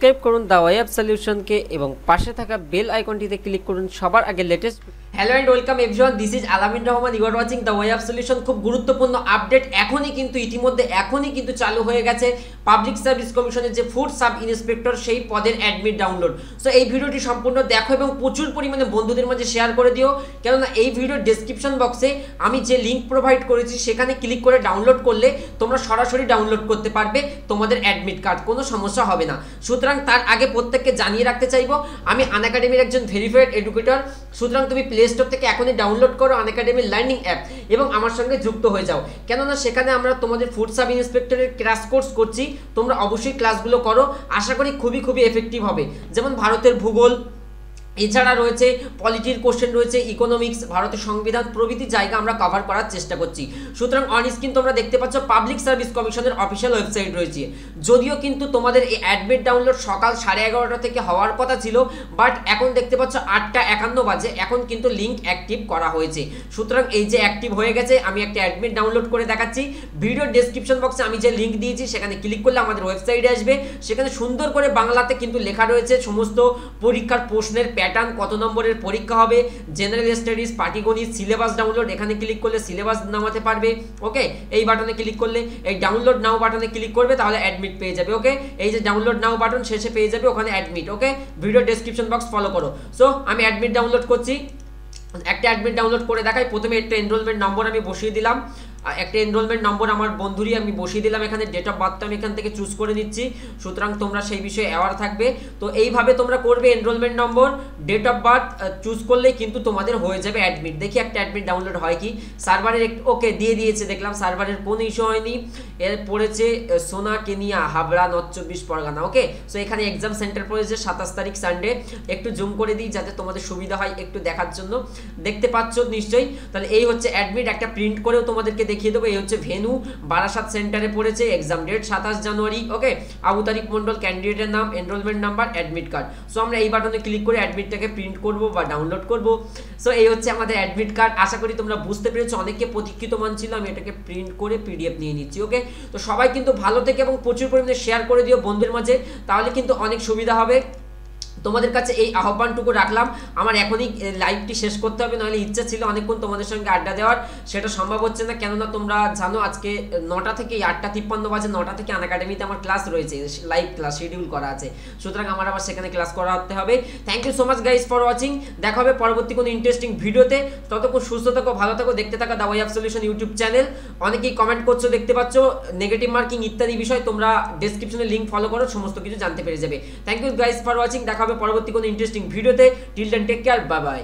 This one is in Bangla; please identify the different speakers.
Speaker 1: সাবস্ক্রাইব করুন দ্য ওয়েব সলিউশনকে এবং পাশে থাকা বেল আইকনটিতে ক্লিক করুন। সবার আগে latest hello and welcome everyone this is Alamin Rahman you are watching the way of solution খুব গুরুত্বপূর্ণ আপডেট এখনই কিন্তু, ইতিমধ্যে এখনই কিন্তু চালু হয়ে গেছে পাবলিক সার্ভিস কমিশনের যে ফুড সাব ইন্সপেক্টর সেই পদের অ্যাডমিট ডাউনলোড সো এই ভিডিওটি সম্পূর্ণ দেখো এবং প্রচুর পরিমাণে বন্ধুদের মাঝে শেয়ার করে দিও। কেননা, এই ভিডিওর ডেসক্রিপশন বক্সে আমি যে লিঙ্ক প্রোভাইড করেছি, সেখানে ক্লিক করে ডাউনলোড করলে তোমরা সরাসরি ডাউনলোড করতে পারবে তোমাদের অ্যাডমিট কার্ড কোনো সমস্যা হবে না। সুতরাং তার আগে প্রত্যেককে জানিয়ে রাখতে চাইব, আমি আনএকাডেমির একজন ভেরিফাইড এডুকেটর সুতরাং তুমি প্লে স্টোর থেকে এখনই ডাউনলোড করো আনএকাডেমির লার্নিং অ্যাপ এবং আমার সঙ্গে যুক্ত হয়ে যাও। কেননা সেখানে আমরা তোমাদের ফুড সাব ইন্সপেক্টরের ক্লাস কোর্স করছি, তোমরা অবশ্যই ক্লাসগুলো করো। আশা করি খুবই খুবই এফেক্টিভ হবে। যেমন ভারতের ভূগোল এছাড়া রয়েছে পলিটির কোশ্চেন রয়েছে ইকোনমিক্স ভারতের সংবিধান, প্রভৃতি জায়গা আমরা কভার করার চেষ্টা করছি। সুতরাং অন স্ক্রিন তোমরা দেখতে পাচ্ছ পাবলিক সার্ভিস কমিশনের অফিসিয়াল ওয়েবসাইট রয়েছে। যদিও কিন্তু তোমাদের এই অ্যাডমিট ডাউনলোড সকাল সাড়ে এগারোটা থেকে হওয়ার কথা ছিল বাট এখন দেখতে পাচ্ছ আটটা একান্ন বাজে, এখন কিন্তু লিঙ্ক অ্যাক্টিভ করা হয়েছে। সুতরাং এই যে অ্যাক্টিভ হয়ে গেছে, আমি একটা অ্যাডমিট ডাউনলোড করে দেখাচ্ছি। ভিডিওর ডেসক্রিপশন বক্সে আমি যে লিঙ্ক দিয়েছি, সেখানে ক্লিক করলে আমাদের ওয়েবসাইটে আসবে। সেখানে সুন্দর করে বাংলাতে কিন্তু লেখা রয়েছে সমস্ত পরীক্ষার প্রশ্নের কত নম্বরের পরীক্ষা হবে জেনারেল স্টাডিজ পাটিগণিত সিলেবাস ডাউনলোড এখানে ক্লিক করলে সিলেবাস নামাতে পারবে ওকে এই বাটনে ক্লিক করলে, এই ডাউনলোড নাও বাটনে ক্লিক করবে, তাহলে অ্যাডমিট পেয়ে যাবে ওকে এই যে ডাউনলোড নাও বাটন শেষে পেয়ে যাবে, ওখানে admit okay video description box follow করো। সো আমি অ্যাডমিট ডাউনলোড করছি। একটা অ্যাডমিট ডাউনলোড করে দেখাই, প্রথমে একটা এনরোলমেন্ট নম্বর আমি বসিয়ে দিলাম। একটা এনরোলমেন্ট নম্বর আমার বন্ধুরই আমি বসিয়ে দিলাম এখানে ডেট অফ বার্থটা আমি এখান থেকে চুজ করে নিচ্ছি। সুতরাং তোমরা সেই বিষয়ে অ্যাওয়ার থাকবে। তো এইভাবে তোমরা করবে enrolment number date of birth choose করলেই কিন্তু তোমাদের হয়ে যাবে অ্যাডমিট দেখি একটা অ্যাডমিট ডাউনলোড হয় কি? সার্ভারের ওকে দিয়ে দিয়েছে, দেখলাম সার্ভারের কোনো ইস্যু হয়নি। এর পড়েছে সোনা, কেনিয়া, হাবড়া নর্থ চব্বিশ, পরগনা ওকে সো এখানে এক্সাম সেন্টার পড়েছে সাতাশ তারিখ সানডে একটু জুম করে দিই যাতে তোমাদের সুবিধা হয় একটু দেখার জন্য। দেখতে পাচ্ছ নিশ্চয়ই? তাহলে এই হচ্ছে অ্যাডমিট একটা প্রিন্ট করেও তোমাদেরকে দেখিয়ে দেবো, এই হচ্ছে ভেনু। বারাসাত সেন্টারে পড়েছে এক্সাম ডেট সাতাশ জানুয়ারি ওকে আবু তারিক মন্ডল ক্যান্ডিডেটের নাম enrolment number admit card so আমরা এই বাটনে ক্লিক করে অ্যাডমিটটাকে প্রিন্ট করব বা ডাউনলোড করব। সো এই হচ্ছে আমাদের অ্যাডমিট কার্ড আশা করি তোমরা বুঝতে পেরেছ, অনেকে প্রতীক্ষিত মান ছিল আমি এটাকে প্রিন্ট করে পিডিএফ নিয়ে নিচ্ছি ওকে তো সবাই কিন্তু ভালো থেকে এবং প্রচুর পরিমাণে শেয়ার করে দিও বন্ধুদের মাঝে, তাহলে কিন্তু অনেক সুবিধা হবে। তোমাদের কাছে এই আহ্বানটুকু রাখলাম। আমার এখনই লাইভটি শেষ করতে হবে, নাহলে ইচ্ছা ছিল অনেকক্ষণ তোমাদের সঙ্গে আড্ডা দেওয়ার। সেটা সম্ভব হচ্ছে না, কেননা তোমরা জানো আজকে নটা থেকে আটটা তিপ্পান্ন বাজে, নটা থেকে আন একাডেমিতে আমার ক্লাস রয়েছে লাইভ ক্লাস শিডিউল করা আছে। সুতরাং আমার আবার সেখানে ক্লাস করাতে হবে। Thank you so much guys for watching দেখা হবে পরবর্তী কোনো ইন্টারেস্টিং ভিডিওতে ততক্ষণ সুস্থ থাকো, ভালো থাকো, দেখতে থাকো the way of solution YouTube channel অনেকেই কমেন্ট করছ, দেখতে পাচ্ছ নেগেটিভ মার্কিং ইত্যাদি বিষয়, তোমরা ডেসক্রিপশনে লিঙ্ক ফলো করো, সমস্ত কিছু জানতে পেরে যাবে। Thank you guys for watching দেখা হবে পরবর্তী কোনো ইন্টারেস্টিং ভিডিওতে till take care bye bye